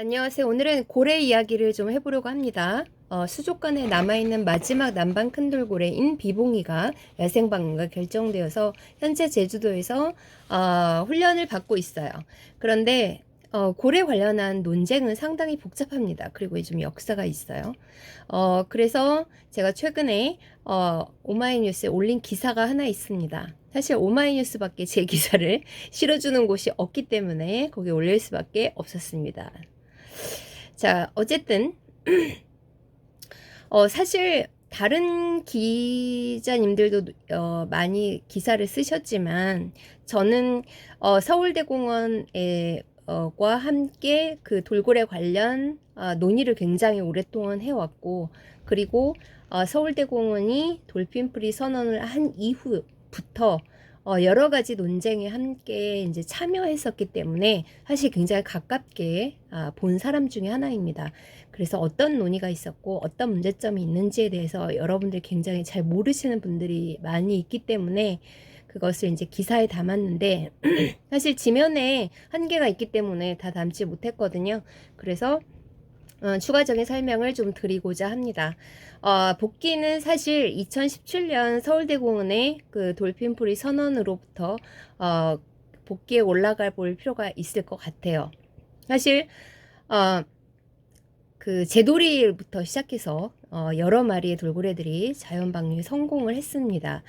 안녕하세요. 오늘은 고래 이야기를 좀 해보려고 합니다. 어, 수족관에 남아있는 마지막 남방 큰돌고래인 비봉이가 야생방류가 결정되어서 현재 제주도에서 어, 훈련을 받고 있어요. 그런데 어, 고래 관련한 논쟁은 상당히 복잡합니다. 그리고 좀 역사가 있어요. 어, 그래서 제가 최근에 어, 오마이뉴스에 올린 기사가 하나 있습니다. 사실 오마이뉴스밖에 제 기사를 실어주는 곳이 없기 때문에 거기 올릴 수밖에 없었습니다. 자, 어쨌든, 어, 사실, 다른 기자님들도 어, 많이 기사를 쓰셨지만, 저는 어, 서울대공원에 어, 과 함께 그 돌고래 관련 어, 논의를 굉장히 오랫동안 해왔고, 그리고 어, 서울대공원이 돌핀프리 선언을 한 이후부터 어, 여러 가지 논쟁에 함께 이제 참여했었기 때문에 사실 굉장히 가깝게 아, 본 사람 중에 하나입니다. 그래서 어떤 논의가 있었고 어떤 문제점이 있는지에 대해서 여러분들 굉장히 잘 모르시는 분들이 많이 있기 때문에 그것을 이제 기사에 담았는데 사실 지면에 한계가 있기 때문에 다 담지 못했거든요. 그래서 어, 추가적인 설명을 좀 드리고자 합니다. 어, 복귀는 사실 2017년 서울대공원의 그 돌핀풀이 선언으로부터 어, 복귀에 올라갈 볼 필요가 있을 것 같아요. 사실 어, 그 제도리부터 시작해서 어, 여러 마리의 돌고래들이 자연 방류에 성공을 했습니다.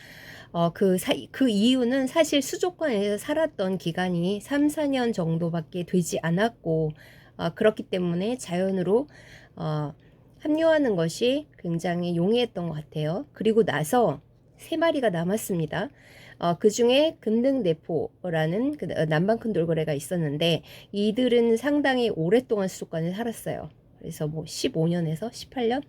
어, 그, 사, 그 이유는 사실 수족관에서 살았던 기간이 3, 4년 정도밖에 되지 않았고, 어, 그렇기 때문에 자연으로 어, 합류하는 것이 굉장히 용이했던 것 같아요. 그리고 나서 세 마리가 남았습니다. 어, 그 중에 금등대포라는 그 남방 큰 돌고래가 있었는데 이들은 상당히 오랫동안 수족관에 살았어요. 그래서 뭐 15년에서 18년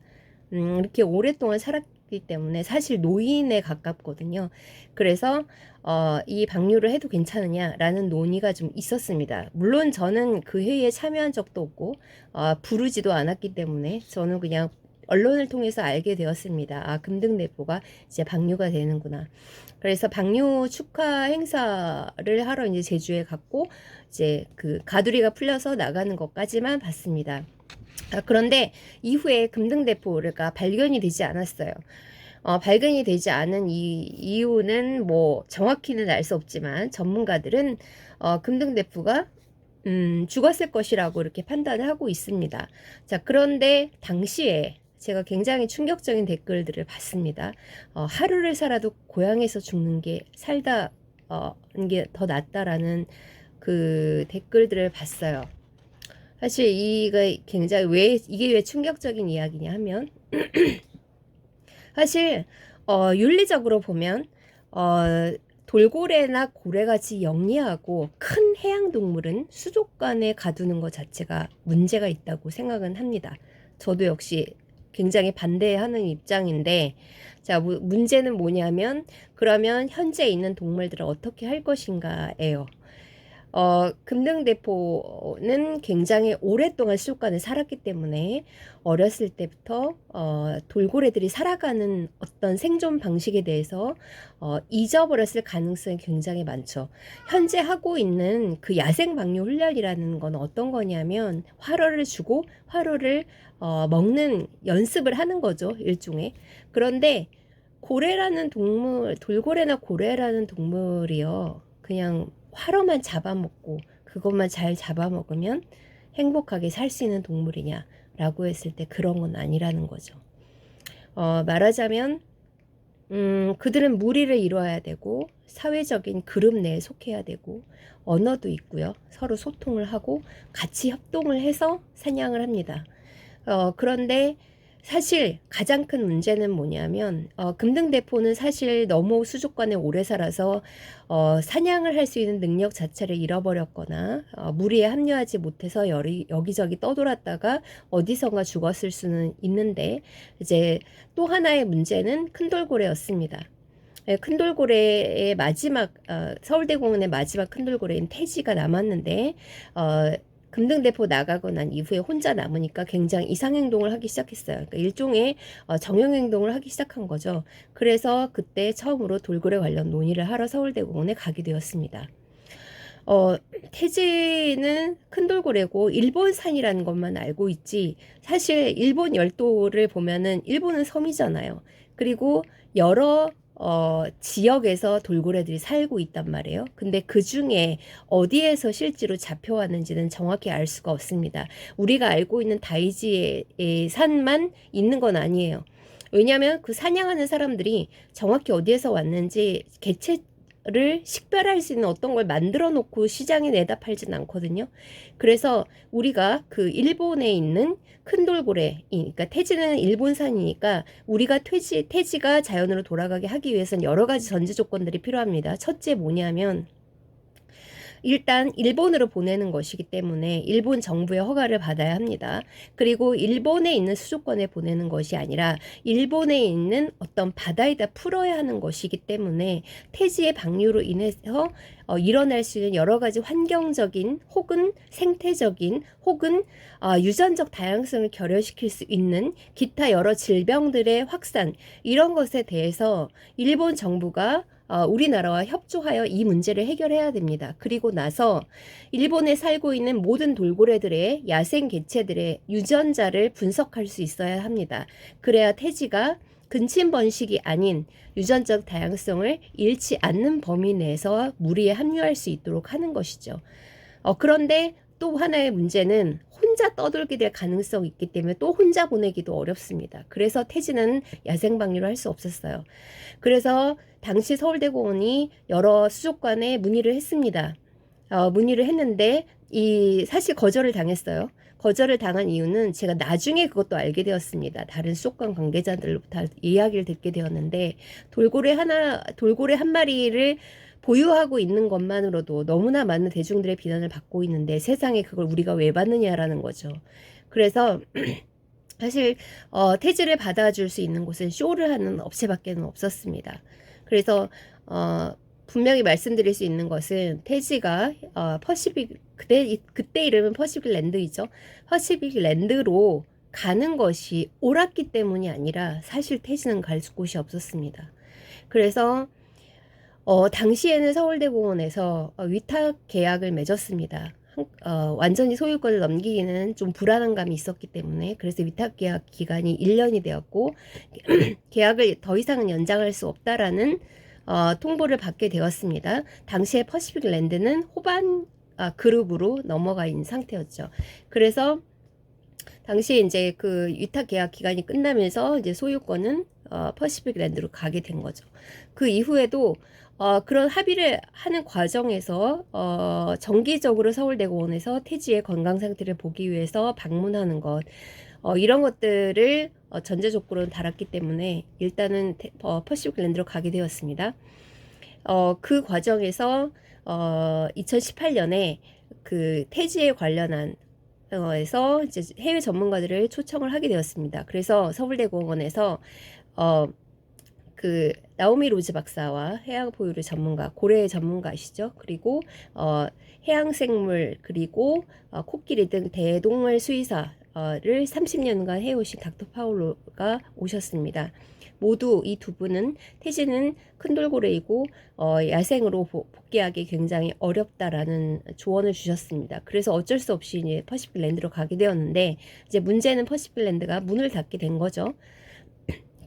음, 이렇게 오랫동안 살았 기 때문에 사실 노인에 가깝거든요. 그래서 어, 이 방류를 해도 괜찮으냐라는 논의가 좀 있었습니다. 물론 저는 그 회의에 참여한 적도 없고 어, 부르지도 않았기 때문에 저는 그냥 언론을 통해서 알게 되었습니다. 아, 금등대포가 이제 방류가 되는구나. 그래서 방류 축하 행사를 하러 이제 제주에 갔고 이제 그 가두리가 풀려서 나가는 것까지만 봤습니다. 아, 그런데 이후에 금등대포가 발견이 되지 않았어요. 어, 발견이 되지 않은 이 이유는 뭐 정확히는 알 수 없지만 전문가들은 어, 금등대포가 음, 죽었을 것이라고 이렇게 판단을 하고 있습니다. 자, 그런데 당시에 제가 굉장히 충격적인 댓글들을 봤습니다. 어, 하루를 살아도 고향에서 죽는 게 살다 어, 게더 낫다라는 그 댓글들을 봤어요. 사실 이가 굉장히 왜 이게 왜 충격적인 이야기냐 하면 사실 어, 윤리적으로 보면 어, 돌고래나 고래같이 영리하고 큰 해양 동물은 수족관에 가두는 것 자체가 문제가 있다고 생각은 합니다. 저도 역시 굉장히 반대하는 입장인데 자 문제는 뭐냐면 그러면 현재 있는 동물들을 어떻게 할 것인가예요. 어, 금등대포는 굉장히 오랫동안 수족관에 살았기 때문에 어렸을 때부터 어, 돌고래들이 살아가는 어떤 생존 방식에 대해서 어, 잊어버렸을 가능성이 굉장히 많죠. 현재 하고 있는 그 야생 방류 훈련이라는 건 어떤 거냐면 화로를 주고 화로를 어, 먹는 연습을 하는 거죠. 일종의. 그런데 고래라는 동물, 돌고래나 고래라는 동물이요. 그냥 화로만 잡아먹고 그것만 잘 잡아먹으면 행복하게 살 수 있는 동물이냐라고 했을 때 그런 건 아니라는 거죠. 어, 말하자면 음, 그들은 무리를 이루어야 되고 사회적인 그룹 내에 속해야 되고 언어도 있고요. 서로 소통을 하고 같이 협동을 해서 사냥을 합니다. 어, 그런데 사실 가장 큰 문제는 뭐냐면 어, 금등대포는 사실 너무 수족관에 오래 살아서 어, 사냥을 할 수 있는 능력 자체를 잃어버렸거나 어, 무리에 합류하지 못해서 여리, 여기저기 떠돌았다가 어디선가 죽었을 수는 있는데 이제 또 하나의 문제는 큰 돌고래였습니다. 예, 큰 돌고래의 마지막 어, 서울대공원의 마지막 큰 돌고래인 태지가 남았는데 어, 금등대포 나가고 난 이후에 혼자 남으니까 굉장히 이상행동을 하기 시작했어요. 그러니까 일종의 어, 정형행동을 하기 시작한 거죠. 그래서 그때 처음으로 돌고래 관련 논의를 하러 서울대공원에 가게 되었습니다. 어, 태지는 큰 돌고래고 일본산이라는 것만 알고 있지 사실 일본 열도를 보면은 일본은 섬이잖아요. 그리고 여러 어, 지역에서 돌고래들이 살고 있단 말이에요. 근데 그 중에 어디에서 실제로 잡혀왔는지는 정확히 알 수가 없습니다. 우리가 알고 있는 다이지의 산만 있는 건 아니에요. 왜냐하면 그 사냥하는 사람들이 정확히 어디에서 왔는지 개체 를 식별할 수 있는 어떤 걸 만들어 놓고 시장에 내다 팔진 않거든요. 그래서 우리가 그 일본에 있는 큰 돌고래, 그러니까 태지는 일본산이니까 우리가 퇴지, 태지가 자연으로 돌아가게 하기 위해서는 여러 가지 전제 조건들이 필요합니다. 첫째 뭐냐면 일단 일본으로 보내는 것이기 때문에 일본 정부의 허가를 받아야 합니다. 그리고 일본에 있는 수족관에 보내는 것이 아니라 일본에 있는 어떤 바다에다 풀어야 하는 것이기 때문에 태지의 방류로 인해서 어, 일어날 수 있는 여러 가지 환경적인 혹은 생태적인 혹은 어, 유전적 다양성을 결여시킬 수 있는 기타 여러 질병들의 확산 이런 것에 대해서 일본 정부가 어, 우리나라와 협조하여 이 문제를 해결해야 됩니다. 그리고 나서 일본에 살고 있는 모든 돌고래들의 야생 개체들의 유전자를 분석할 수 있어야 합니다. 그래야 태지가 근친 번식이 아닌 유전적 다양성을 잃지 않는 범위 내에서 무리에 합류할 수 있도록 하는 것이죠. 어, 그런데 또 하나의 문제는 혼자 떠돌게 될 가능성이 있기 때문에 또 혼자 보내기도 어렵습니다. 그래서 태지는 야생 방류를 할 수 없었어요. 그래서 당시 서울대공원이 여러 수족관에 문의를 했습니다. 어, 문의를 했는데 이 사실 거절을 당했어요. 거절을 당한 이유는 제가 나중에 그것도 알게 되었습니다. 다른 수족관 관계자들로부터 이야기를 듣게 되었는데 돌고래 하나 돌고래 한 마리를 보유하고 있는 것만으로도 너무나 많은 대중들의 비난을 받고 있는데 세상에 그걸 우리가 왜 받느냐라는 거죠. 그래서 사실 어, 태지를 받아줄 수 있는 곳은 쇼를 하는 업체밖에는 없었습니다. 그래서 어, 분명히 말씀드릴 수 있는 것은 태지가 어, 퍼시픽 그때 그때 이름은 퍼시픽 랜드이죠. 퍼시픽 랜드로 가는 것이 옳았기 때문이 아니라 사실 태지는 갈 곳이 없었습니다. 그래서 어, 당시에는 서울대공원에서 어, 위탁 계약을 맺었습니다. 어, 완전히 소유권을 넘기기는 좀 불안한 감이 있었기 때문에 그래서 위탁 계약 기간이 1년이 되었고 계약을 더 이상은 연장할 수 없다라는 어, 통보를 받게 되었습니다. 당시에 퍼시픽 랜드는 호반 아, 그룹으로 넘어가 있는 상태였죠. 그래서 당시에 이제 그 위탁 계약 기간이 끝나면서 이제 소유권은 어, 퍼시픽 랜드로 가게 된 거죠. 그 이후에도 어, 그런 합의를 하는 과정에서 어, 정기적으로 서울대공원에서 태지의 건강 상태를 보기 위해서 방문하는 것 어, 이런 것들을 어, 전제 조건으로 달았기 때문에 일단은 태, 어, 퍼시픽 랜드로 가게 되었습니다. 어, 그 과정에서 어, 2018년에 그 태지에 관련한 에서 이제 해외 전문가들을 초청을 하게 되었습니다. 그래서 서울대공원에서 어, 그 나오미 로즈 박사와 해양 포유류 전문가, 고래 전문가시죠. 그리고 어, 해양 생물 그리고 어, 코끼리 등 대동물 수의사 를 30년간 해오신 닥터 파울로가 오셨습니다. 모두 이 두 분은 태지는 큰 돌고래이고 어, 야생으로 복귀하기 굉장히 어렵다라는 조언을 주셨습니다. 그래서 어쩔 수 없이 이제 퍼시픽 랜드로 가게 되었는데 이제 문제는 퍼시픽 랜드가 문을 닫게 된 거죠.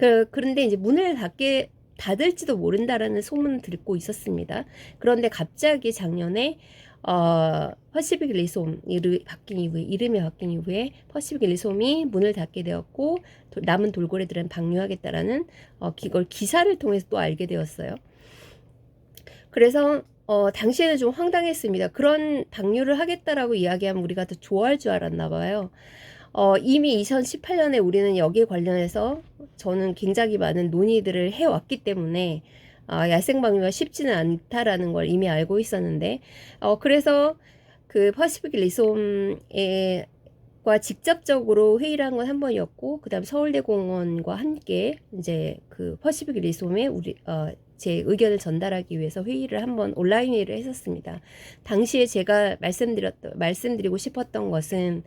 그, 그런데 이제 문을 닫게 닫을지도 모른다라는 소문을 듣고 있었습니다. 그런데 갑자기 작년에 어, 퍼시픽 리솜 이름이 바뀐 이후에 이름이 바뀐 이후에 퍼시픽 리솜이 문을 닫게 되었고 도, 남은 돌고래들은 방류하겠다라는 어, 이걸 기사를 통해서 또 알게 되었어요. 그래서 어, 당시에는 좀 황당했습니다. 그런 방류를 하겠다라고 이야기하면 우리가 더 좋아할 줄 알았나 봐요. 어, 이미 2018년에 우리는 여기에 관련해서 저는 굉장히 많은 논의들을 해왔기 때문에 어, 야생 방류가 쉽지는 않다라는 걸 이미 알고 있었는데 어, 그래서 그 퍼시픽 리솜에 과 직접적으로 회의를 한 건 한 번이었고 그다음 서울대공원과 함께 이제 그 퍼시픽 리솜에 우리 어, 제 의견을 전달하기 위해서 회의를 한 번 온라인 회의를 했었습니다. 당시에 제가 말씀드렸 말씀드리고 싶었던 것은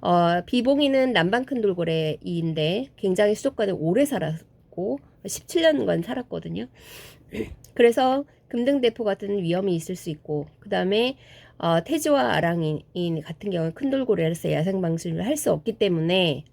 어, 비봉이는 남방 큰 돌고래인데 굉장히 수족관에 오래 살았고 17년간 살았거든요. 그래서 금등대포 같은 위험이 있을 수 있고 그 다음에 어, 태지와 아랑인 같은 경우는 큰 돌고래로서 야생 방출을 할 수 없기 때문에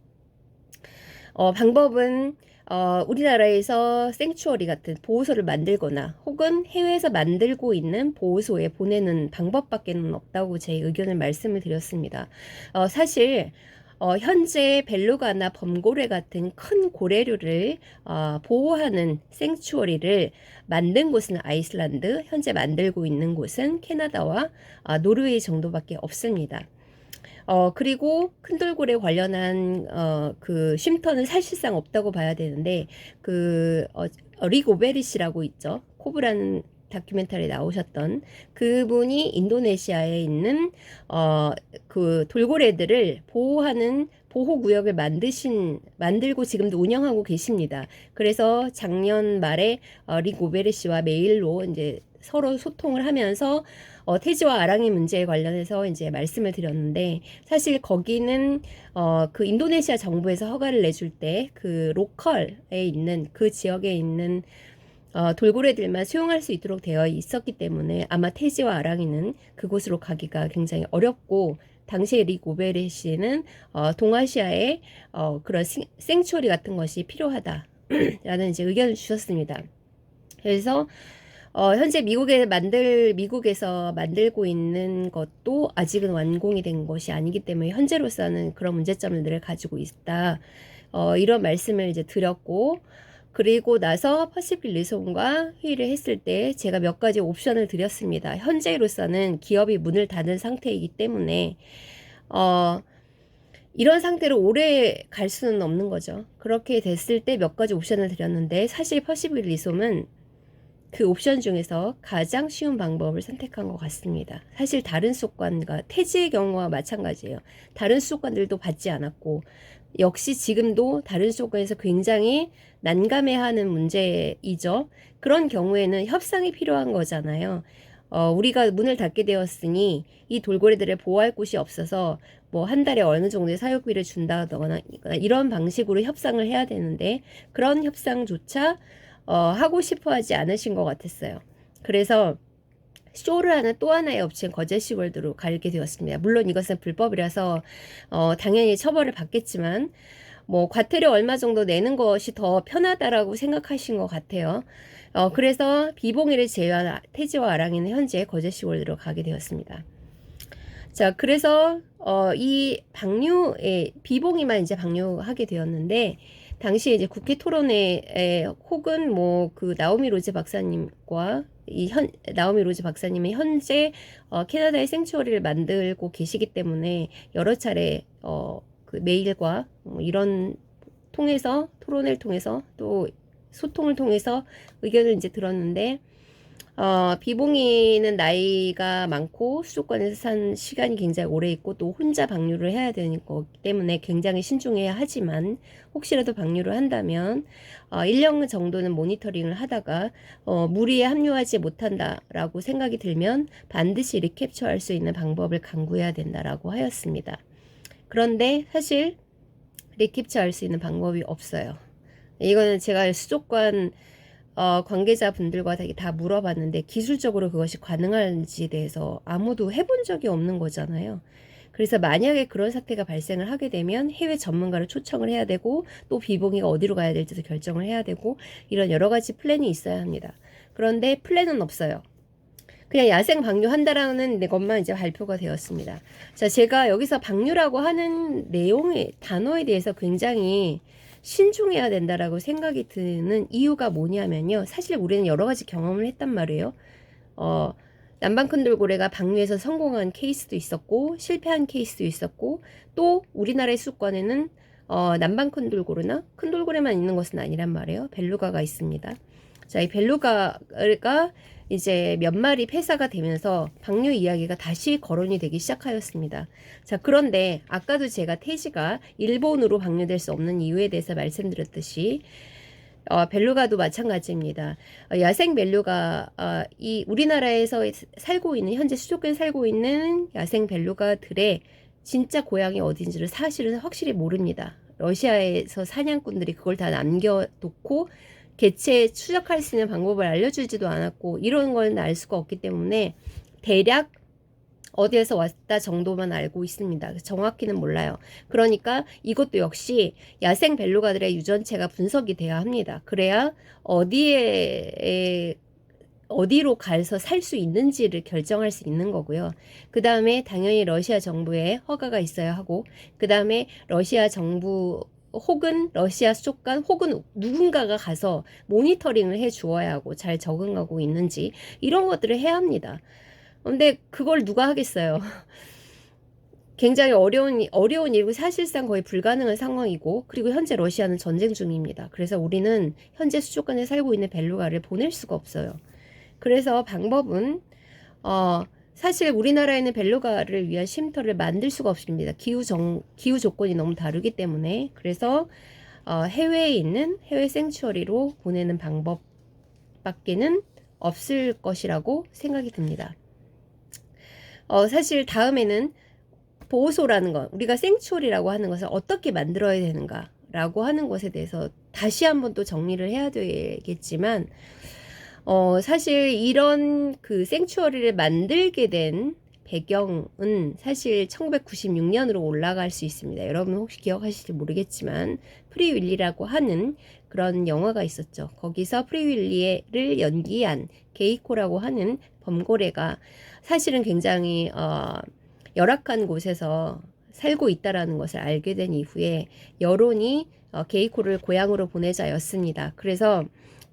어, 방법은 어, 우리나라에서 생추어리 같은 보호소를 만들거나 혹은 해외에서 만들고 있는 보호소에 보내는 방법밖에는 없다고 제 의견을 말씀을 드렸습니다. 어, 사실 어, 현재 벨루가나 범고래 같은 큰 고래류를 어, 보호하는 생추어리를 만든 곳은 아이슬란드, 현재 만들고 있는 곳은 캐나다와 어, 노르웨이 정도밖에 없습니다. 어, 그리고 큰 돌고래 관련한, 어, 그 쉼터는 사실상 없다고 봐야 되는데, 그, 어, 어, 릭 오베리시라고 있죠. 코브라는 다큐멘터리에 나오셨던 그분이 인도네시아에 있는, 어, 그 돌고래들을 보호하는 보호 구역을 만드신, 만들고 지금도 운영하고 계십니다. 그래서 작년 말에, 어, 릭 오베리시와 메일로 이제 서로 소통을 하면서 어, 태지와 아랑이 문제에 관련해서 이제 말씀을 드렸는데 사실 거기는 어, 그 인도네시아 정부에서 허가를 내줄 때 그 로컬에 있는 그 지역에 있는 어, 돌고래들만 수용할 수 있도록 되어 있었기 때문에 아마 태지와 아랑이는 그곳으로 가기가 굉장히 어렵고 당시에 릭 오베리 씨는 어, 동아시아에 어, 그런 생초리 같은 것이 필요하다라는 이제 의견을 주셨습니다. 그래서 어, 현재 미국에 만들, 미국에서 만들고 있는 것도 아직은 완공이 된 것이 아니기 때문에 현재로서는 그런 문제점을 늘 가지고 있다. 어, 이런 말씀을 이제 드렸고, 그리고 나서 퍼시픽 리송과 회의를 했을 때 제가 몇 가지 옵션을 드렸습니다. 현재로서는 기업이 문을 닫은 상태이기 때문에, 어, 이런 상태로 오래 갈 수는 없는 거죠. 그렇게 됐을 때 몇 가지 옵션을 드렸는데, 사실 퍼시픽 리솜은 그 옵션 중에서 가장 쉬운 방법을 선택한 것 같습니다. 사실 다른 수족관과 태지의 경우와 마찬가지예요. 다른 수족관들도 받지 않았고 역시 지금도 다른 수족관에서 굉장히 난감해하는 문제이죠. 그런 경우에는 협상이 필요한 거잖아요. 어, 우리가 문을 닫게 되었으니 이 돌고래들을 보호할 곳이 없어서 뭐 한 달에 어느 정도의 사육비를 준다거나 이런 방식으로 협상을 해야 되는데 그런 협상조차 어, 하고 싶어 하지 않으신 것 같았어요. 그래서 쇼를 하는 또 하나의 업체인 거제시월드로 가게 되었습니다. 물론 이것은 불법이라서 어, 당연히 처벌을 받겠지만 뭐 과태료 얼마 정도 내는 것이 더 편하다라고 생각하신 것 같아요. 어, 그래서 비봉이를 제외한 태지와 아랑이는 현재 거제시월드로 가게 되었습니다. 자, 그래서 어, 이 방류에 비봉이만 이제 방류하게 되었는데 당시에 이제 국회 토론회에 혹은 뭐 그 나오미 로즈 박사님과 이 현 나오미 로즈 박사님이 현재 어, 캐나다의 생추어리를 만들고 계시기 때문에 여러 차례 어, 그 메일과 뭐 이런 통해서 토론을 통해서 또 소통을 통해서 의견을 이제 들었는데 어, 비봉이는 나이가 많고 수족관에서 산 시간이 굉장히 오래 있고 또 혼자 방류를 해야 되는 거기 때문에 굉장히 신중해야 하지만 혹시라도 방류를 한다면 어, 1년 정도는 모니터링을 하다가 어, 무리에 합류하지 못한다라고 생각이 들면 반드시 리캡처할 수 있는 방법을 강구해야 된다라고 하였습니다. 그런데 사실 리캡처할 수 있는 방법이 없어요. 이거는 제가 수족관 어, 관계자분들과 다 물어봤는데 기술적으로 그것이 가능한지에 대해서 아무도 해본 적이 없는 거잖아요. 그래서 만약에 그런 사태가 발생을 하게 되면 해외 전문가를 초청을 해야 되고 또 비봉이가 어디로 가야 될지도 결정을 해야 되고 이런 여러 가지 플랜이 있어야 합니다. 그런데 플랜은 없어요. 그냥 야생 방류한다라는 것만 이제 발표가 되었습니다. 자, 제가 여기서 방류라고 하는 내용의 단어에 대해서 굉장히 신중해야 된다라고 생각이 드는 이유가 뭐냐면요. 사실 우리는 여러 가지 경험을 했단 말이에요. 어, 남방 큰돌고래가 방류에서 성공한 케이스도 있었고 실패한 케이스도 있었고 또 우리나라의 수권에는 어, 남방 큰돌고래나 큰돌고래만 있는 것은 아니란 말이에요. 벨루가가 있습니다. 자, 이 벨루가가 이제 몇 마리 폐사가 되면서 방류 이야기가 다시 거론이 되기 시작하였습니다. 자, 그런데 아까도 제가 태지가 일본으로 방류될 수 없는 이유에 대해서 말씀드렸듯이 어, 벨루가도 마찬가지입니다. 어, 야생 벨루가 어, 이 우리나라에서 살고 있는 현재 수족관에 살고 있는 야생 벨루가들의 진짜 고향이 어딘지를 사실은 확실히 모릅니다. 러시아에서 사냥꾼들이 그걸 다 남겨놓고 개체 추적할 수 있는 방법을 알려주지도 않았고 이런 건 알 수가 없기 때문에 대략 어디에서 왔다 정도만 알고 있습니다. 정확히는 몰라요. 그러니까 이것도 역시 야생 벨루가들의 유전체가 분석이 돼야 합니다. 그래야 어디에 어디로 가서 살 수 있는지를 결정할 수 있는 거고요. 그 다음에 당연히 러시아 정부의 허가가 있어야 하고, 그 다음에 러시아 정부 혹은 러시아 수족관 혹은 누군가가 가서 모니터링을 해 주어야 하고 잘 적응하고 있는지 이런 것들을 해야 합니다. 근데 그걸 누가 하겠어요? 굉장히 어려운 어려운 일이고 사실상 거의 불가능한 상황이고 그리고 현재 러시아는 전쟁 중입니다. 그래서 우리는 현재 수족관에 살고 있는 벨루가를 보낼 수가 없어요. 그래서 방법은 어 사실 우리나라에는 벨루가를 위한 쉼터를 만들 수가 없습니다. 기후 정 기후 조건이 너무 다르기 때문에 그래서 어, 해외에 있는 해외 생츄어리로 보내는 방법밖에는 없을 것이라고 생각이 듭니다. 어, 사실 다음에는 보호소라는 것, 우리가 생츄어리라고 하는 것을 어떻게 만들어야 되는가라고 하는 것에 대해서 다시 한번 또 정리를 해야 되겠지만, 어, 사실 이런 그 생츄어리를 만들게 된 배경은 사실 1996년으로 올라갈 수 있습니다. 여러분 혹시 기억하실지 모르겠지만 프리윌리라고 하는 그런 영화가 있었죠. 거기서 프리윌리를 연기한 게이코라고 하는 범고래가 사실은 굉장히 어, 열악한 곳에서 살고 있다라는 것을 알게 된 이후에 여론이 어, 게이코를 고향으로 보내자였습니다. 그래서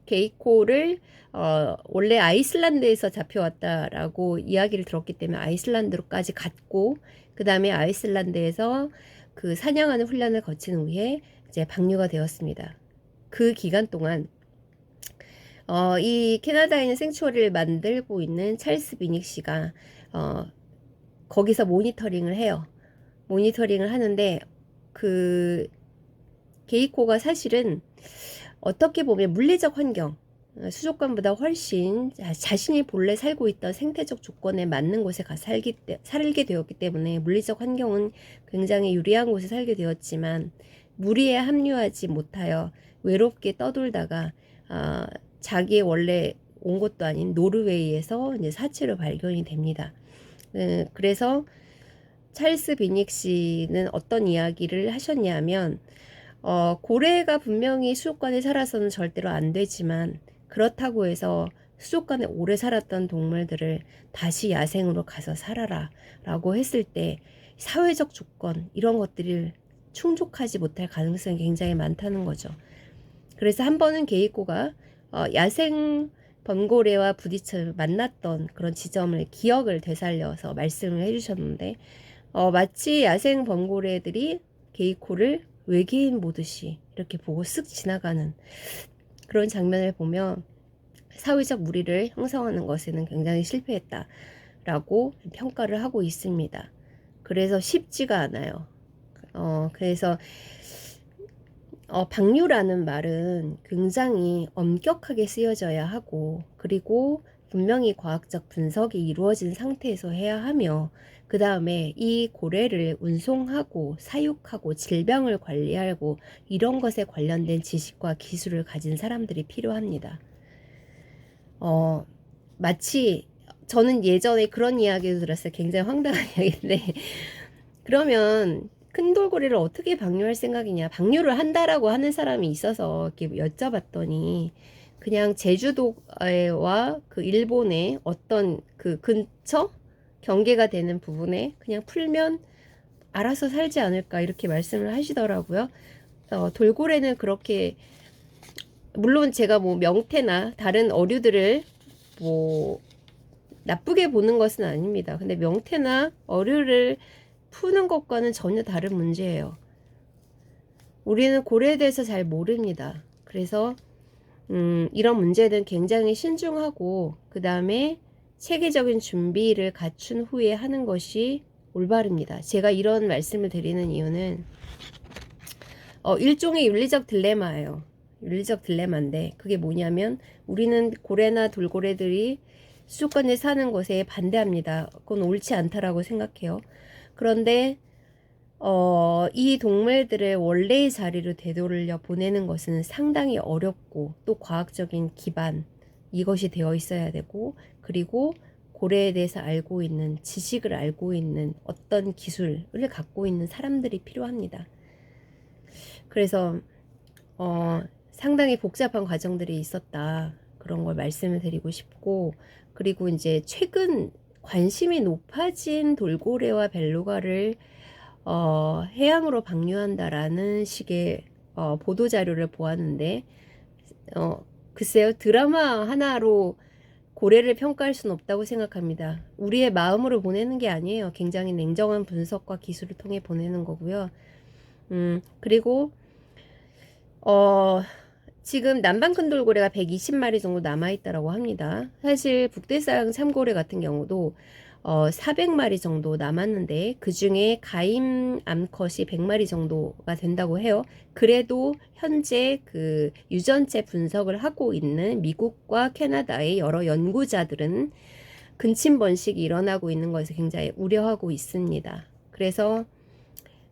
게이코를 어, 원래 아이슬란드에서 잡혀왔다라고 이야기를 들었기 때문에 아이슬란드로까지 갔고 그 다음에 아이슬란드에서 그 사냥하는 훈련을 거친 후에 이제 방류가 되었습니다. 그 기간 동안 어, 이 캐나다에 있는 생추어리를 만들고 있는 찰스 비닉 씨가 어, 거기서 모니터링을 해요. 모니터링을 하는데 그 게이코가 사실은 어떻게 보면 물리적 환경 수족관보다 훨씬 자신이 본래 살고 있던 생태적 조건에 맞는 곳에 가 살기 살게 되었기 때문에 물리적 환경은 굉장히 유리한 곳에 살게 되었지만 무리에 합류하지 못하여 외롭게 떠돌다가 아, 자기의 원래 온 곳도 아닌 노르웨이에서 이제 사체로 발견이 됩니다. 음, 그래서 찰스 비닉 씨는 어떤 이야기를 하셨냐면 어, 고래가 분명히 수족관에 살아서는 절대로 안 되지만 그렇다고 해서 수족관에 오래 살았던 동물들을 다시 야생으로 가서 살아라 라고 했을 때 사회적 조건 이런 것들을 충족하지 못할 가능성이 굉장히 많다는 거죠. 그래서 한 번은 게이코가 어, 야생 범고래와 부딪혀 만났던 그런 지점을 기억을 되살려서 말씀을 해주셨는데 어, 마치 야생 범고래들이 게이코를 외계인 보듯이 이렇게 보고 쓱 지나가는 그런 장면을 보면 사회적 무리를 형성하는 것에는 굉장히 실패했다 라고 평가를 하고 있습니다. 그래서 쉽지가 않아요. 어, 그래서 어, 방류라는 말은 굉장히 엄격하게 쓰여져야 하고 그리고 분명히 과학적 분석이 이루어진 상태에서 해야 하며 그 다음에 이 고래를 운송하고 사육하고 질병을 관리하고 이런 것에 관련된 지식과 기술을 가진 사람들이 필요합니다. 어, 마치 저는 예전에 그런 이야기를 들었어요. 굉장히 황당한 이야기인데 그러면 큰 돌고래를 어떻게 방류할 생각이냐. 방류를 한다라고 하는 사람이 있어서 이렇게 여쭤봤더니 그냥 제주도와 그 일본의 어떤 그 근처 경계가 되는 부분에 그냥 풀면 알아서 살지 않을까 이렇게 말씀을 하시더라고요. 어, 돌고래는 그렇게 물론 제가 뭐 명태나 다른 어류들을 뭐 나쁘게 보는 것은 아닙니다. 근데 명태나 어류를 푸는 것과는 전혀 다른 문제예요. 우리는 고래에 대해서 잘 모릅니다. 그래서 음, 이런 문제는 굉장히 신중하고 그 다음에 체계적인 준비를 갖춘 후에 하는 것이 올바릅니다. 제가 이런 말씀을 드리는 이유는 어, 일종의 윤리적 딜레마예요. 윤리적 딜레마인데 그게 뭐냐면 우리는 고래나 돌고래들이 수족관에 사는 것에 반대합니다. 그건 옳지 않다라고 생각해요. 그런데 어, 어, 이 동물들을 원래의 자리로 되돌려 보내는 것은 상당히 어렵고 또 과학적인 기반 이것이 되어 있어야 되고 그리고 고래에 대해서 알고 있는 지식을 알고 있는 어떤 기술을 갖고 있는 사람들이 필요합니다. 그래서 어, 상당히 복잡한 과정들이 있었다. 그런 걸 말씀을 드리고 싶고 그리고 이제 최근 관심이 높아진 돌고래와 벨루가를 어, 해양으로 방류한다라는 식의 어, 보도 자료를 보았는데 어, 글쎄요 드라마 하나로 고래를 평가할 수는 없다고 생각합니다. 우리의 마음으로 보내는 게 아니에요. 굉장히 냉정한 분석과 기술을 통해 보내는 거고요. 음, 그리고 어, 지금 남방 큰 돌고래가 120마리 정도 남아 있다라고 합니다. 사실 북대서양 참고래 같은 경우도 어, 400마리 정도 남았는데 그 중에 가임 암컷이 100마리 정도가 된다고 해요. 그래도 현재 그 유전체 분석을 하고 있는 미국과 캐나다의 여러 연구자들은 근침 번식이 일어나고 있는 것을 굉장히 우려하고 있습니다. 그래서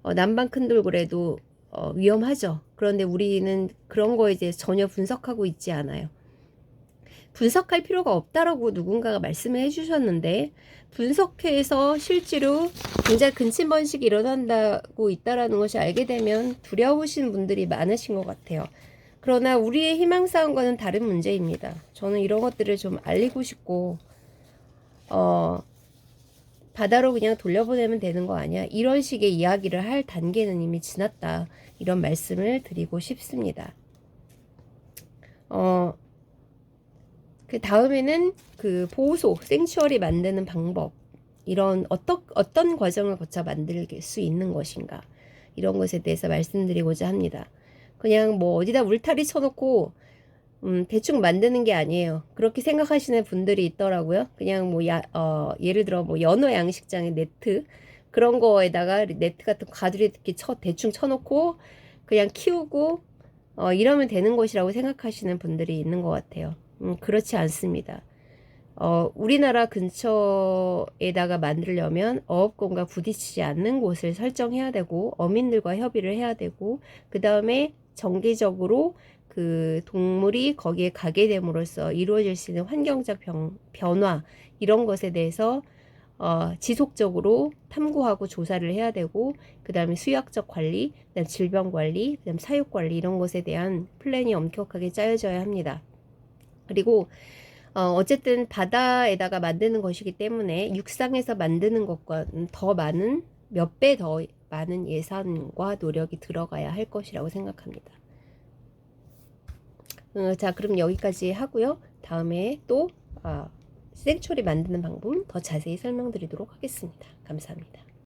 어, 남방 큰 돌고래도 어, 위험하죠. 그런데 우리는 그런 거에 대해 전혀 분석하고 있지 않아요. 분석할 필요가 없다라고 누군가가 말씀을 해주셨는데 분석해서 실제로 굉장히 근침 번식이 일어난다고 있다라는 것이 알게 되면 두려우신 분들이 많으신 것 같아요. 그러나 우리의 희망사항과는 다른 문제입니다. 저는 이런 것들을 좀 알리고 싶고 어, 바다로 그냥 돌려보내면 되는 거 아니야? 이런 식의 이야기를 할 단계는 이미 지났다. 이런 말씀을 드리고 싶습니다. 어, 그 다음에는 그 보호소, 생추어리 만드는 방법, 이런 어떤, 어떤 과정을 거쳐 만들 수 있는 것인가, 이런 것에 대해서 말씀드리고자 합니다. 그냥 뭐 어디다 울타리 쳐놓고, 음, 대충 만드는 게 아니에요. 그렇게 생각하시는 분들이 있더라고요. 그냥 뭐, 야, 어, 예를 들어 뭐 연어 양식장의 네트, 그런 거에다가 네트 같은 가두리 이렇게 쳐, 대충 쳐놓고, 그냥 키우고, 어, 이러면 되는 것이라고 생각하시는 분들이 있는 것 같아요. 음, 그렇지 않습니다. 어, 우리나라 근처에다가 만들려면 어업권과 부딪히지 않는 곳을 설정해야 되고 어민들과 협의를 해야 되고 그 다음에 정기적으로 그 동물이 거기에 가게 됨으로써 이루어질 수 있는 환경적 변, 변화 이런 것에 대해서 어, 지속적으로 탐구하고 조사를 해야 되고 그 다음에 수학적 관리, 그다음 질병 관리, 그다음 사육 관리 이런 것에 대한 플랜이 엄격하게 짜여져야 합니다. 그리고 어, 어쨌든 바다에다가 만드는 것이기 때문에 육상에서 만드는 것과 더 많은 몇 배 더 많은 예산과 노력이 들어가야 할 것이라고 생각합니다. 어, 자, 그럼 여기까지 하고요. 다음에 또 어, 생초리 만드는 방법 더 자세히 설명드리도록 하겠습니다. 감사합니다.